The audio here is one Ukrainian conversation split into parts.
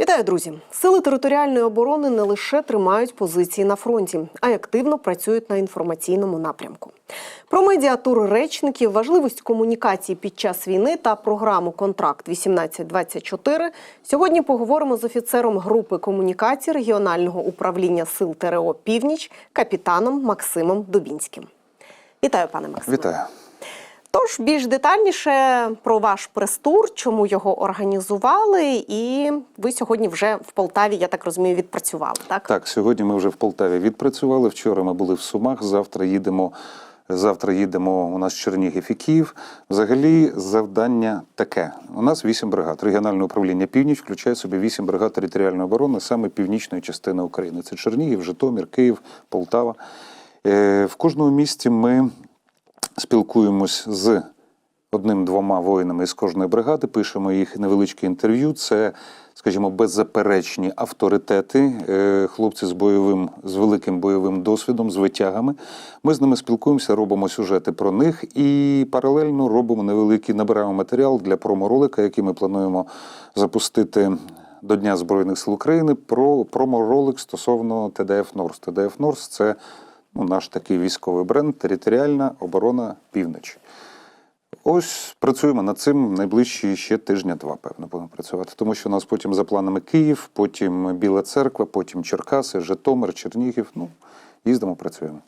Вітаю, друзі! Сили територіальної оборони не лише тримають позиції на фронті, а й активно працюють на інформаційному напрямку. Про медіатур речників, важливість комунікації під час війни та програму Контракт 1824 сьогодні поговоримо з офіцером групи комунікації регіонального управління сил ТРО Північ, капітаном Максимом Дубінським. Вітаю, пане Максиме. Вітаю. Тож більш детальніше про ваш прес-тур, чому його організували, і ви сьогодні вже в Полтаві, я так розумію, відпрацювали. Так, Так, сьогодні ми вже в Полтаві відпрацювали. Вчора ми були в Сумах. Завтра їдемо. Завтра їдемо у нас Чернігів і Київ. Взагалі, завдання таке: у нас вісім бригад. Регіональне управління Північ включає собі вісім бригад територіальної оборони саме північної частини України. Це Чернігів, Житомир, Київ, Полтава. Е, В кожному місті ми спілкуємось з одним-двома воїнами із кожної бригади, пишемо їх невеличке інтерв'ю. Це, скажімо, беззаперечні авторитети, е, хлопці з бойовим, з великим бойовим досвідом, з витягами. Ми з ними спілкуємося, робимо сюжети про них і паралельно робимо невеликий, набираємо матеріал для проморолика, який ми плануємо запустити. До Дня Збройних сил України про проморолик стосовно ТДФ Норс. ТДФ Норс це ну, наш такий військовий бренд Територіальна оборона Півночі. Ось працюємо над цим найближчі ще тижня-два, певно, будемо працювати. Тому що у нас потім за планами Київ, потім Біла Церква, потім Черкаси, Житомир, Чернігів. Ну, їздимо, працюємо.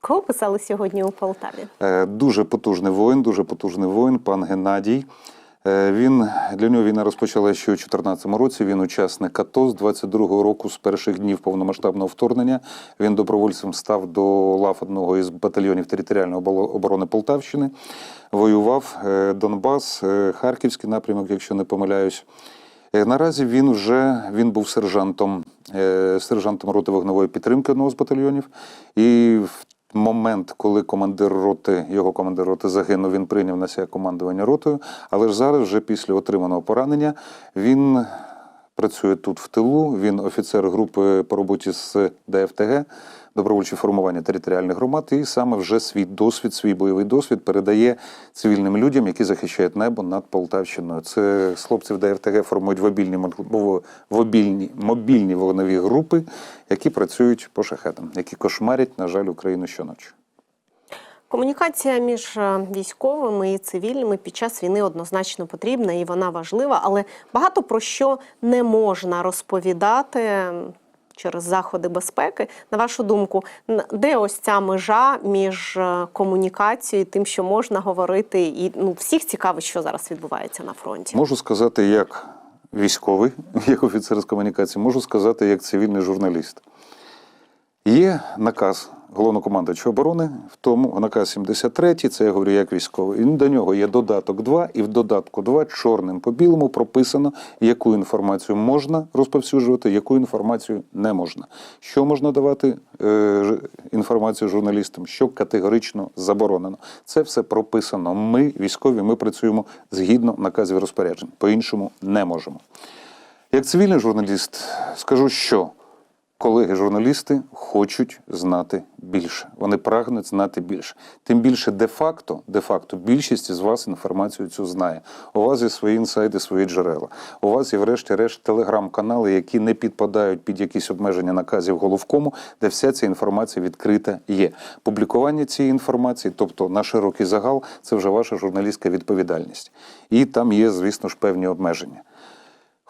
кого писали сьогодні у Полтаві? Е, Дуже потужний воїн, дуже потужний воїн, пан Геннадій. Е, Він для нього війна розпочала ще у 2014 році. Він учасник АТО з 22-го року, з перших днів повномасштабного вторгнення. Він добровольцем став до лав одного із батальйонів територіальної оборони Полтавщини. Воював е, Донбас, е, Харківський напрямок, якщо не помиляюсь. Наразі він вже він був сержантом, сержантом роти вогневої підтримки одного з батальйонів. І в момент, коли командир роти, його командир роти загинув, він прийняв на себе командування ротою. Але ж зараз, вже після отриманого поранення, він працює тут в тилу. Він офіцер групи по роботі з ДФТГ, добровольчі формування територіальних громад, і саме вже свій досвід, свій бойовий досвід передає цивільним людям, які захищають небо над Полтавщиною. Це з хлопців ДФТГ формують вобільні, вобільні мобільні вогневі групи, які працюють по шахетам, які кошмарять, на жаль, Україну щоночі. Комунікація між е, військовими і цивільними під час війни однозначно потрібна і вона важлива, але багато про що не можна розповідати через заходи безпеки. На вашу думку, де ось ця межа між е, комунікацією тим, що можна говорити, і ну всіх цікавить, що зараз відбувається на фронті. Можу сказати, як військовий, як офіцер з комунікації, можу сказати, як цивільний журналіст. Є наказ головнокомандуючого оборони, в тому наказ 73, це я говорю як військовий. До нього є додаток 2, і в додатку 2 чорним по білому прописано, яку інформацію можна розповсюджувати, яку інформацію не можна. Що можна давати е, інформацію журналістам, що категорично заборонено. Це все прописано. Ми, військові, ми працюємо згідно наказів розпоряджень. По-іншому не можемо. Як цивільний журналіст, скажу, що колеги-журналісти хочуть знати більше. Вони прагнуть знати більше. Тим більше, де-факто, де-факто, більшість із вас інформацію цю знає. У вас є свої інсайди, свої джерела. У вас є, врешті-решт, телеграм-канали, які не підпадають під якісь обмеження наказів головкому, де вся ця інформація відкрита є. Публікування цієї інформації, тобто на широкий загал, це вже ваша журналістська відповідальність. І там є, звісно ж, певні обмеження.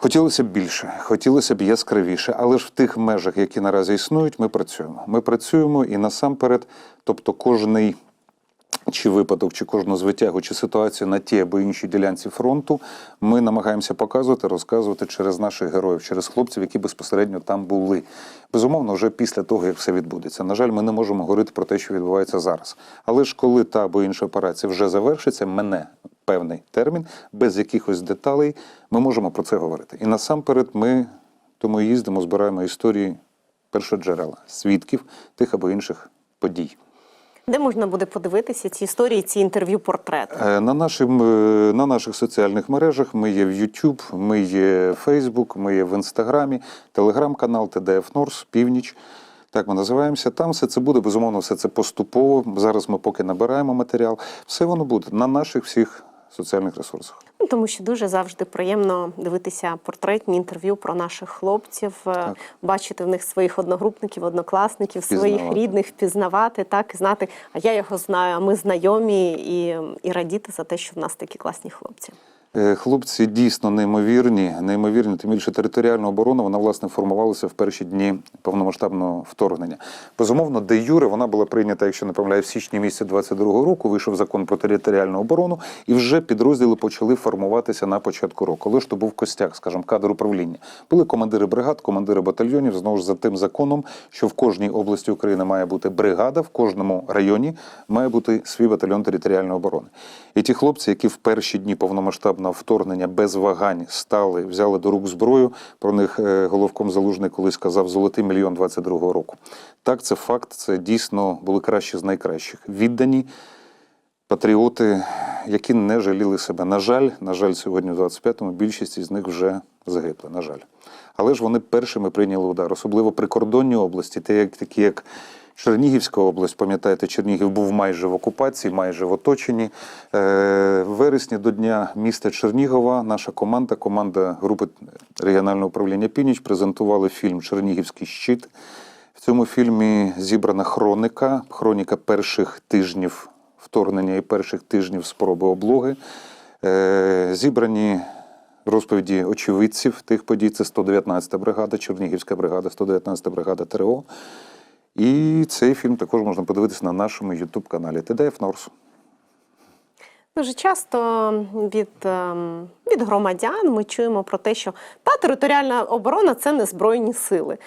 Хотілося б більше, хотілося б яскравіше, але ж в тих межах, які наразі існують, ми працюємо. Ми працюємо і насамперед, тобто кожний чи випадок, чи кожну звитягу, чи ситуацію на тій або іншій ділянці фронту, ми намагаємося показувати, розказувати через наших героїв, через хлопців, які безпосередньо там були. Безумовно, вже після того, як все відбудеться. На жаль, ми не можемо говорити про те, що відбувається зараз. Але ж коли та або інша операція вже завершиться, мене певний термін, без якихось деталей, ми можемо про це говорити. І насамперед ми тому їздимо, збираємо історії першоджерела, свідків тих або інших подій. Де можна буде подивитися ці історії, ці інтерв'ю, портрети? Е, На, нашим, е, на наших соціальних мережах ми є в YouTube, ми є в Facebook, ми є в Інстаграмі, телеграм-канал ТДФ Норс, Північ. Так ми називаємося. Там все це буде, безумовно, все це поступово. Зараз ми поки набираємо матеріал. Все воно буде на наших всіх соціальних ресурсах. Ну, тому що дуже завжди приємно дивитися портретні інтерв'ю про наших хлопців, так. бачити в них своїх одногрупників, однокласників, своїх рідних, пізнавати, так і знати, а я його знаю, а ми знайомі, і, і радіти за те, що в нас такі класні хлопці. Е, Хлопці дійсно неймовірні, неймовірні. Тим більше територіальна оборона вона власне формувалася в перші дні повномасштабного вторгнення. Безумовно, де юре вона була прийнята, якщо не помиляю, в січні місяці 22-го року. Вийшов закон про територіальну оборону, і вже підрозділи почали формуватися на початку року. Але ж то був костяк, скажімо, кадр управління. Були командири бригад, командири батальйонів. Знову ж за тим законом, що в кожній області України має бути бригада, в кожному районі має бути свій батальйон територіальної оборони. І ті хлопці, які в перші дні повномасштабного вторгнення без вагань стали, взяли до рук зброю. Про них е, головком залужний колись казав золотий мільйон 22-го року. Так, це факт. Це дійсно були кращі з найкращих. Віддані патріоти, які не жаліли себе. На жаль, на жаль, сьогодні в 25-му більшість із них вже загибли. На жаль. Але ж вони першими прийняли удар, особливо прикордонні області, такі як Чернігівська область, пам'ятаєте, Чернігів був майже в окупації, майже в оточенні. Е, в вересні до дня міста Чернігова наша команда, команда групи регіонального управління Північ презентували фільм Чернігівський щит. В цьому фільмі зібрана хроніка, хроніка перших тижнів вторгнення і перших тижнів спроби облоги. Е, зібрані розповіді очевидців тих подій. Це 119-та бригада, Чернігівська бригада, 119-та бригада ТРО. І цей фільм також можна подивитися на нашому Ютуб-каналі ТДФ Норс. Дуже часто від, ем, від громадян ми чуємо про те, що та територіальна оборона це не збройні сили.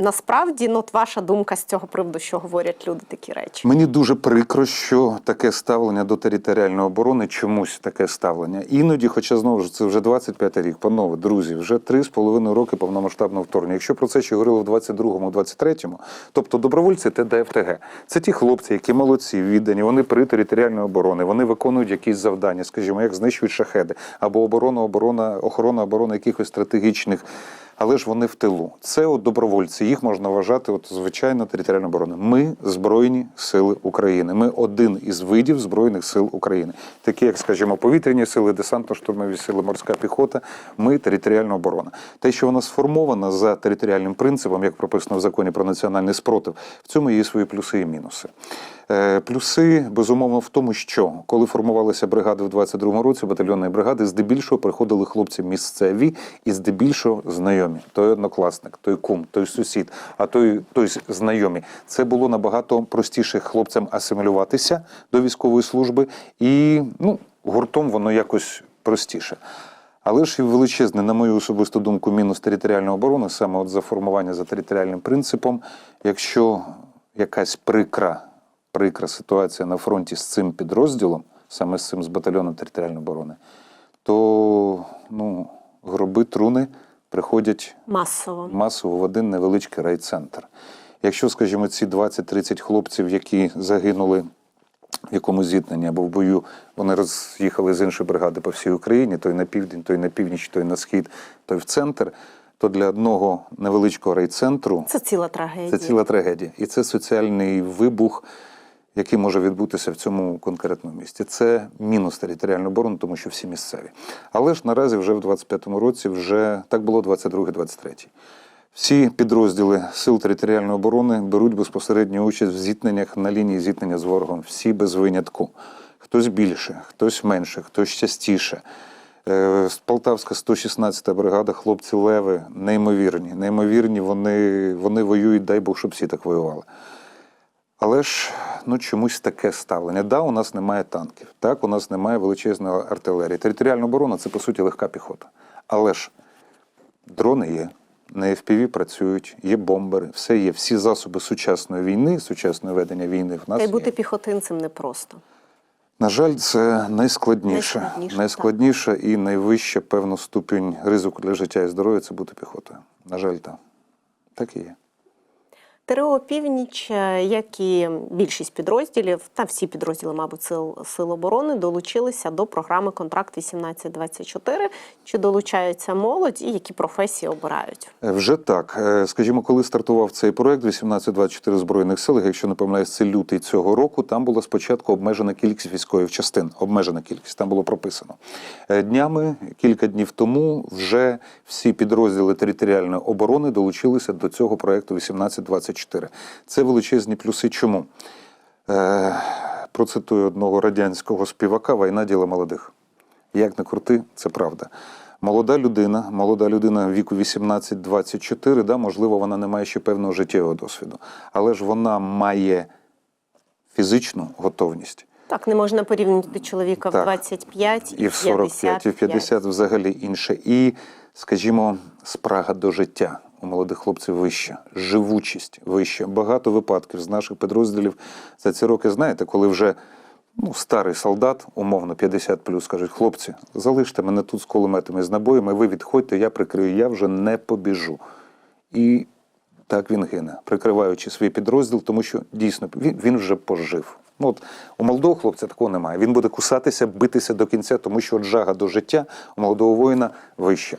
Насправді, ну, от ваша думка з цього приводу, що говорять люди такі речі. Мені дуже прикро, що таке ставлення до територіальної оборони чомусь таке ставлення. Іноді, хоча знову ж це вже 25 рік, панове, друзі, вже 3,5 роки повномасштабного вторгнення. Якщо про це ще говорили в 22-му, 23-му, тобто добровольці ТДФТГ, це ті хлопці, які молодці, віддані, вони при територіальної оборони, вони виконують якісь завдання, скажімо, як знищують шахеди або оборона, оборона, охорона оборони якихось стратегічних. Але ж вони в тилу. Це от добровольці. Їх можна вважати, от звичайно, територіальна оборона. Ми Збройні Сили України. Ми один із видів Збройних сил України, такі як, скажімо, повітряні сили, десантно-штурмові сили, морська піхота. Ми територіальна оборона. Те, що вона сформована за територіальним принципом, як прописано в законі про національний спротив, в цьому є свої плюси і мінуси. Е, Плюси безумовно в тому, що коли формувалися бригади в 22-му році, батальйонні бригади, здебільшого приходили хлопці місцеві і здебільшого знайомі. Той однокласник, той кум, той сусід, а той, той знайомі. Це було набагато простіше хлопцям асимілюватися до військової служби, і ну, гуртом воно якось простіше. Але ж і величезний, на мою особисту думку, мінус територіальної оборони, саме от за формування за територіальним принципом, якщо якась прикра, прикра ситуація на фронті з цим підрозділом, саме з цим з батальйоном територіальної оборони, то ну, гроби труни приходять Масово. масово в один невеличкий райцентр. Якщо, скажімо, ці 20-30 хлопців, які загинули в якомусь зіткненні або в бою, вони роз'їхали з іншої бригади по всій Україні, той на південь, той на північ, той на схід, той в центр, то для одного невеличкого райцентру Це ціла трагедія. це ціла трагедія. І це соціальний вибух, який може відбутися в цьому конкретному місті. Це мінус територіальної оборони, тому що всі місцеві. Але ж наразі вже в 25-му році вже так було 22-23. Всі підрозділи сил територіальної оборони беруть безпосередню участь в зіткненнях на лінії зіткнення з ворогом. Всі без винятку. Хтось більше, хтось менше, хтось частіше. Е, Полтавська 116-та бригада, хлопці леви, неймовірні. Неймовірні, вони, вони воюють, дай Бог, щоб всі так воювали. Але ж ну чомусь таке ставлення. Да, у нас немає танків, так, у нас немає величезної артилерії. Територіальна оборона це по суті легка піхота. Але ж дрони є, на FPV працюють, є бомбери, все є. Всі засоби сучасної війни, сучасного ведення війни в нас Та й є. бути піхотинцем непросто. На жаль, це найскладніше, Найскладніше, найскладніше і найвища певно ступінь ризику для життя і здоров'я це бути піхотою. На жаль, так. Так і є. ТРО Північ, як і більшість підрозділів, та всі підрозділи, мабуть, сил, сил оборони долучилися до програми Контракт 1824. Чи долучаються молодь і які професії обирають? Е, Вже так. Е, Скажімо, коли стартував цей проект 1824 Збройних сил, якщо не помиляюсь, це лютий цього року, там була спочатку обмежена кількість військових частин. Обмежена кількість, там було прописано. Е, Днями, кілька днів тому, вже всі підрозділи територіальної оборони долучилися до цього проекту 1824. Це величезні плюси. Чому? Е, Процитую одного радянського співака Війна діло молодих. Як не крути, це правда. Молода людина, молода людина віку 18-24, да, можливо, вона не має ще певного життєвого досвіду, але ж вона має фізичну готовність. Так, не можна порівняти чоловіка Так. в 25 І в 45, і в 50 взагалі інше. І, скажімо, спрага до життя у молодих хлопців вища, живучість вища. Багато випадків з наших підрозділів за ці роки, знаєте, коли вже ну, старий солдат, умовно 50 плюс, кажуть, хлопці, залиште мене тут з кулеметами, з набоями, ви відходьте, я прикрию, я вже не побіжу. І так він гине, прикриваючи свій підрозділ, тому що дійсно він, він вже пожив. Ну, от, у молодого хлопця такого немає. Він буде кусатися, битися до кінця, тому що жага до життя у молодого воїна вища.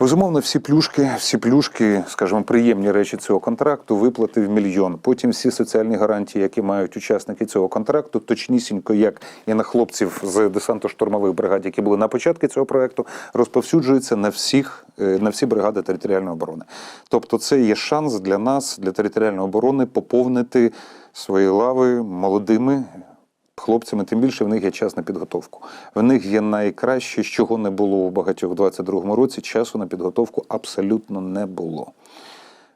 Безумовно, всі плюшки, всі плюшки, скажімо, приємні речі цього контракту, виплати в мільйон. Потім всі соціальні гарантії, які мають учасники цього контракту, точнісінько, як і на хлопців з десантно-штурмових бригад, які були на початку цього проекту, розповсюджуються на всіх е, на всі бригади територіальної оборони. Тобто, це є шанс для нас, для територіальної оборони, поповнити свої лави молодими хлопцями, тим більше в них є час на підготовку. В них є найкраще, чого не було у багатьох у 22-му році. Часу на підготовку абсолютно не було.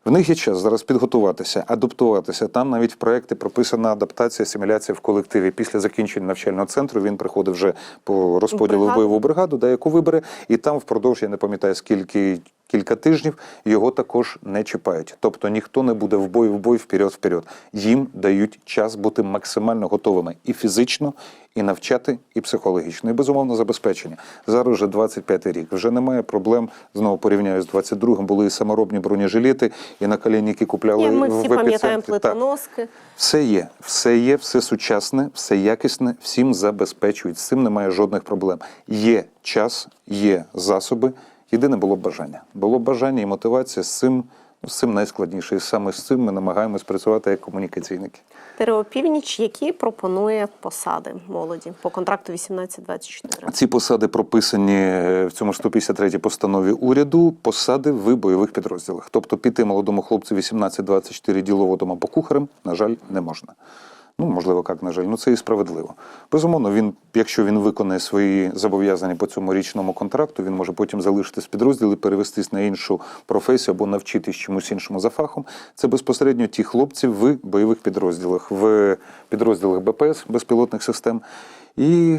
В них є час зараз підготуватися, адаптуватися. Там навіть в проєкті прописана адаптація, асиміляція в колективі. Після закінчення навчального центру він приходить вже по розподілу в бойову бригаду, де яку вибере, і там впродовж я не пам'ятаю скільки. Кілька тижнів його також не чіпають. Тобто ніхто не буде в бой в бой вперед вперед. Їм дають час бути максимально готовими і фізично, і навчати, і психологічно, і безумовно забезпечення. Зараз вже 25-й рік. Вже немає проблем. Знову порівняю з 22-м. Були і саморобні бронежилети, і наколінники купляли Ні, ми в пам'ятаємо плитоноски. Все є, все є, все сучасне, все якісне, всім забезпечують. З цим немає жодних проблем. Є час, є засоби. Єдине було бажання. Було бажання і мотивація з цим. ну, З цим найскладніше, і саме з цим ми намагаємось працювати як комунікаційники. ТРО Північ, які пропонує посади молоді по контракту 1824. Ці посади прописані е, в цьому 153 постанові уряду. Посади в бойових підрозділах. Тобто піти молодому хлопцю 18-24 діловодом або кухарем, на жаль, не можна. Ну, можливо, як, на жаль, ну це і справедливо. Безумовно, він, якщо він виконає свої зобов'язання по цьому річному контракту, він може потім залишитись в підрозділі, перевестись на іншу професію або навчитись чомусь іншому за фахом. Це безпосередньо ті хлопці в бойових підрозділах, в підрозділах БПС, безпілотних систем і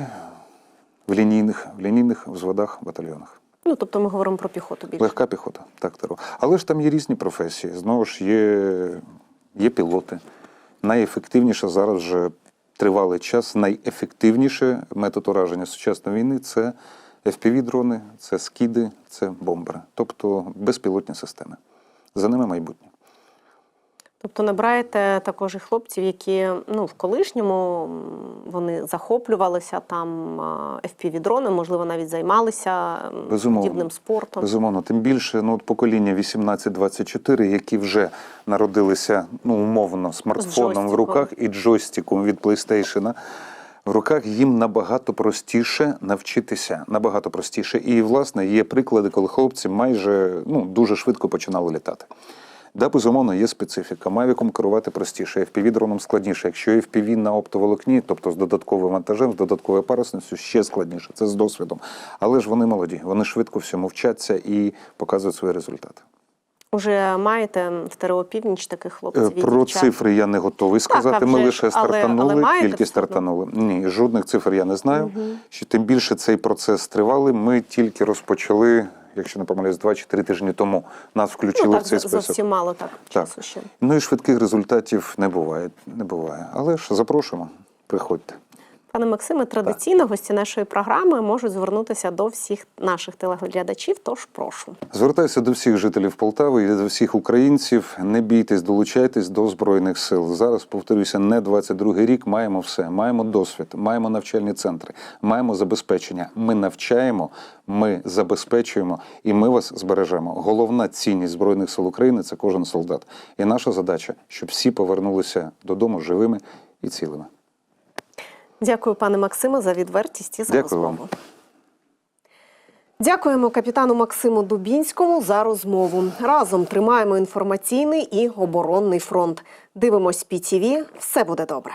в лінійних, в лінійних взводах, батальйонах. Ну тобто ми говоримо про піхоту більше. Легка піхота, так Таро. Але ж там є різні професії. Знову ж є, є пілоти. Найефективніше зараз вже тривалий час. Найефективніше метод ураження сучасної війни це FPV-дрони, це скіди, це бомбери, тобто безпілотні системи. За ними майбутнє. Тобто набираєте також і хлопців, які ну в колишньому вони захоплювалися там FPV-дроном, можливо, навіть займалися Безумовно. подібним спортом. Безумовно, тим більше ну, от покоління 18-24, які вже народилися ну, умовно смартфоном в руках і джойстиком від PlayStation. В руках їм набагато простіше навчитися, набагато простіше. І, власне, є приклади, коли хлопці майже ну, дуже швидко починали літати. Да, безумовно, є специфіка. Мавіком керувати простіше, FPV-дроном складніше. Якщо FPV на оптоволокні, тобто з додатковим вантажем, з додатковою парусністю, ще складніше. Це з досвідом. Але ж вони молоді, вони швидко всьому вчаться і показують свої результати. Уже маєте в ТРО Північ таких Е, хлопців і Про дівчат? цифри я не готовий сказати. а Ми вже лише але- стартанули, але маєте тільки стартанули. Ні, жодних цифр я не знаю. Що тим більше цей процес тривалий. Ми тільки розпочали, якщо не помиляюсь, 2-3 тижні тому. Нас включили ну, так, в цей список. зовсім мало так Так. часу ще. Ну і швидких результатів не буває. Не буває. Але ж запрошуємо, приходьте. Пане Максиме, традиційно гості нашої програми можуть звернутися до всіх наших телеглядачів. Тож прошу. Звертаюся до всіх жителів Полтави і до всіх українців. Не бійтесь, долучайтесь до збройних сил. Зараз повторюся, не 22-й рік. Маємо все. Маємо досвід, маємо навчальні центри, маємо забезпечення. Ми навчаємо, ми забезпечуємо і ми вас збережемо. Головна цінність збройних сил України це кожен солдат. І наша задача, щоб всі повернулися додому живими і цілими. Дякую, пане Максиме, за відвертість і за Дякую розмову. вам. Дякуємо капітану Максиму Дубінському за розмову. Разом тримаємо інформаційний і оборонний фронт. Дивимось ПІТІВІ. Все буде добре.